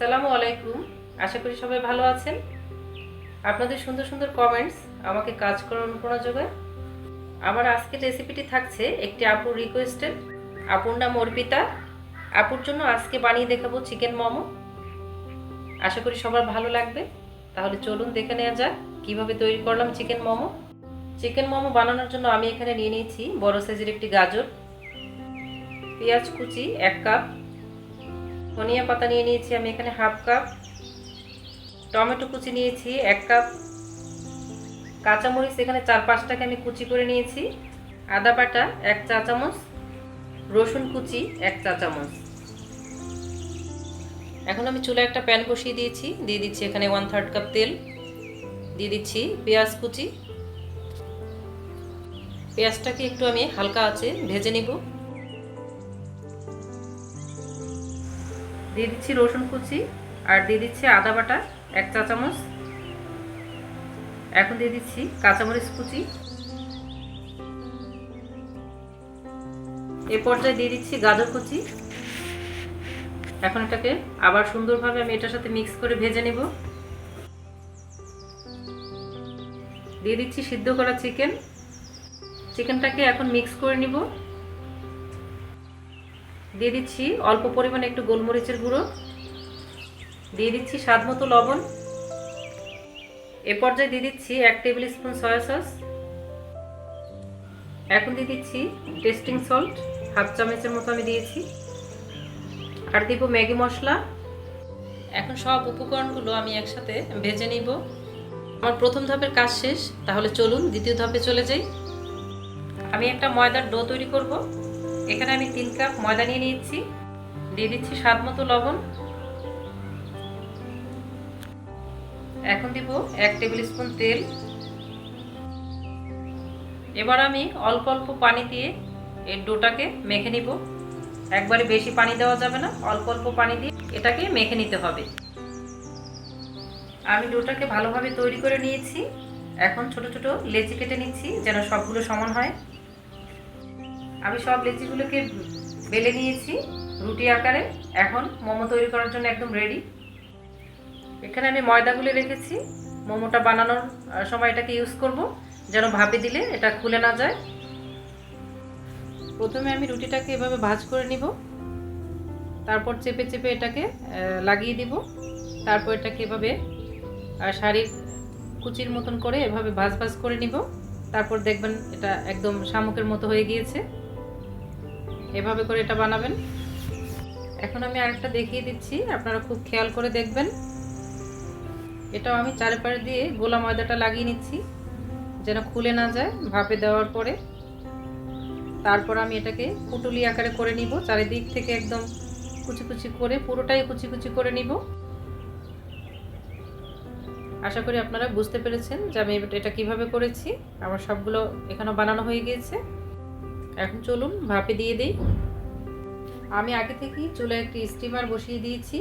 আসসালামু আলাইকুম। আশা করি সবাই ভালো আছেন। আপনাদের সুন্দর সুন্দর কমেন্টস আমাকে কাজ করার অনুপ্রেরণা যোগায়। আমার আজকের রেসিপিটি থাকছে একটি আপুর রিকোয়েস্টেড আপুর নাম অর্পিতা। আপুর জন্য আজকে বানিয়ে দেখাবো চিকেন মোমো। আশা করি সবার ভালো লাগবে। তাহলে চলুন দেখে নেওয়া যাক কীভাবে তৈরি করলাম চিকেন মোমো। চিকেন মোমো বানানোর জন্য আমি এখানে নিয়ে নিয়েছি বড় সাইজের একটি গাজর, পেঁয়াজ কুচি এক কাপ ধনিয়া পাতা নিয়ে নিয়েছি, আমি এখানে হাফ কাপ। টমেটো কুচি নিয়েছি, এক কাপ। কাঁচামরিচ এখানে চার পাঁচটাকে আমি কুচি করে নিয়েছি। আদা বাটা এক চা চামচ, রসুন কুচি এক চা চামচ। এখন আমি চুলে একটা প্যান বসিয়ে দিয়েছি, দিয়ে দিচ্ছি এখানে ওয়ান থার্ড কাপ তেল। দিয়ে দিচ্ছি পেঁয়াজ কুচি। পেঁয়াজটাকে একটু আমি হালকা আছে ভেজে নিব। দিয়ে দিচ্ছি রসুন কুচি আর দিয়ে দিচ্ছি আদা বাটা, এক চা চামচ। এখন দিয়ে দিচ্ছি কাঁচামরিচ কুচি। এ পর্যায়ে দিয়ে দিচ্ছি গাজর কুচি। এখন এটাকে আবার সুন্দরভাবে আমি এটার সাথে মিক্স করে ভেজে নেব। দিয়ে দিচ্ছি সিদ্ধ করা চিকেন। চিকেনটাকে এখন মিক্স করে নিব। দিয়ে দিচ্ছি অল্প পরিমাণে একটু গোলমরিচের গুঁড়ো। দিয়ে দিচ্ছি স্বাদ মতো লবণ। এ পর্যায়ে দিয়ে দিচ্ছি এক টেবিল স্পুন সয়া সস। এখন দিয়ে দিচ্ছি টেস্টিং সল্ট, হাফ চামচের মতো আমি দিয়েছি। আর দিব ম্যাগি মশলা। এখন সব উপকরণগুলো আমি একসাথে ভেজে নিব। আমার প্রথম ধাপের কাজ শেষ, তাহলে চলুন দ্বিতীয় ধাপে চলে যাই। আমি একটা ময়দার ডো তৈরি করব। এখানে আমি তিন কাপ ময়দা নিয়ে নিয়েছি। দিয়ে দিচ্ছি স্বাদ মতো লবণ। এখন দিব এক টেবিল স্পুন তেল। এবার আমি অল্প অল্প পানি দিয়ে এই ডোটাকে মেখে নিব। একবারে বেশি পানি দেওয়া যাবে না, অল্প অল্প পানি দিয়ে এটাকে মেখে নিতে হবে। আমি ডোটাকে ভালোভাবে তৈরি করে নিয়েছি। এখন ছোট ছোট লেচি কেটে নিচ্ছি যেন সবগুলো সমান হয়। আমি সব লেচিগুলোকে বেলে নিয়েছি রুটি আকারে। এখন মোমো তৈরি করার জন্য একদম রেডি এখানে আমি ময়দাগুলো রেখেছি। মোমোটা বানানোর সময় এটাকে ইউজ করব, যেন ভাপে দিলে এটা খুলে না যায়। প্রথমে আমি রুটিটাকে এভাবে ভাজ করে নিব। তারপর চেপে চেপে এটাকে লাগিয়ে দিব। তারপর এটাকে এভাবে শাড়ির কুচির মতন করে এভাবে ভাজ ভাজ করে নিব। তারপর দেখবেন এটা একদম শামুকের মতো হয়ে গিয়েছে। এভাবে করে এটা বানাবেন। এখন আমি আরেকটা দেখিয়ে দিচ্ছি, আপনারা খুব খেয়াল করে দেখবেন। এটাও আমি চারিপাশ দিয়ে গোলা ময়দাটা লাগিয়ে নিচ্ছি, যেন খুলে না যায় ভাপে দেওয়ার পরে। তারপর আমি এটাকে পুটুলি আকারে করে নিব, চারিদিক থেকে একদম কুচি কুচি করে, পুরোটাই কুচি কুচি করে নিব। আশা করি আপনারা বুঝতে পেরেছেন যে আমি এটা কীভাবে করেছি। আমার সবগুলো এখানে বানানো হয়ে গিয়েছে। এখন চলুন ভাপে দিয়ে দিই। আমি আগে থেকেই চুলে একটি স্টিমার বসিয়ে দিয়েছি।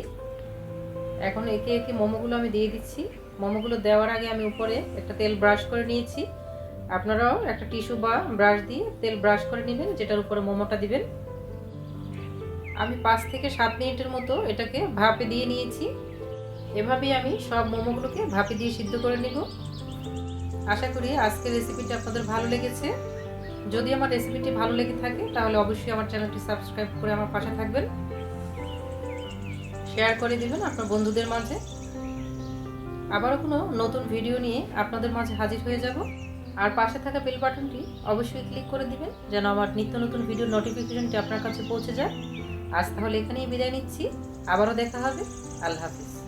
এখন একে একে মোমোগুলো আমি দিয়ে দিচ্ছি। মোমোগুলো দেওয়ার আগে আমি উপরে একটা তেল ব্রাশ করে নিয়েছি। আপনারাও একটা টিস্যু বা ব্রাশ দিয়ে তেল ব্রাশ করে নেবেন, যেটার উপরে মোমোটা দিবেন। আমি পাঁচ থেকে সাত মিনিটের মতো এটাকে ভাপে দিয়ে নিয়েছি। এভাবেই আমি সব মোমোগুলোকে ভাপে দিয়ে সিদ্ধ করে নিব। আশা করি আজকের রেসিপিটা আপনাদের ভালো লেগেছে। যদি আমার রেসিপিটি ভালো লেগে থাকে, তাহলে অবশ্যই আমার চ্যানেলটি সাবস্ক্রাইব করে আমার পাশে থাকবেন। শেয়ার করে দিবেন আপনার বন্ধুদের মাঝে। আবারও কোনো নতুন ভিডিও নিয়ে আপনাদের মাঝে হাজির হয়ে যাব। আর পাশে থাকা বেল বাটনটি অবশ্যই ক্লিক করে দিবেন, যেন আমার নিত্য নতুন ভিডিও নোটিফিকেশনটি আপনার কাছে পৌঁছে যায়। আজ তাহলে এখানেই বিদায় নিচ্ছি। আবারও দেখা হবে। আল্লাহ হাফিজ।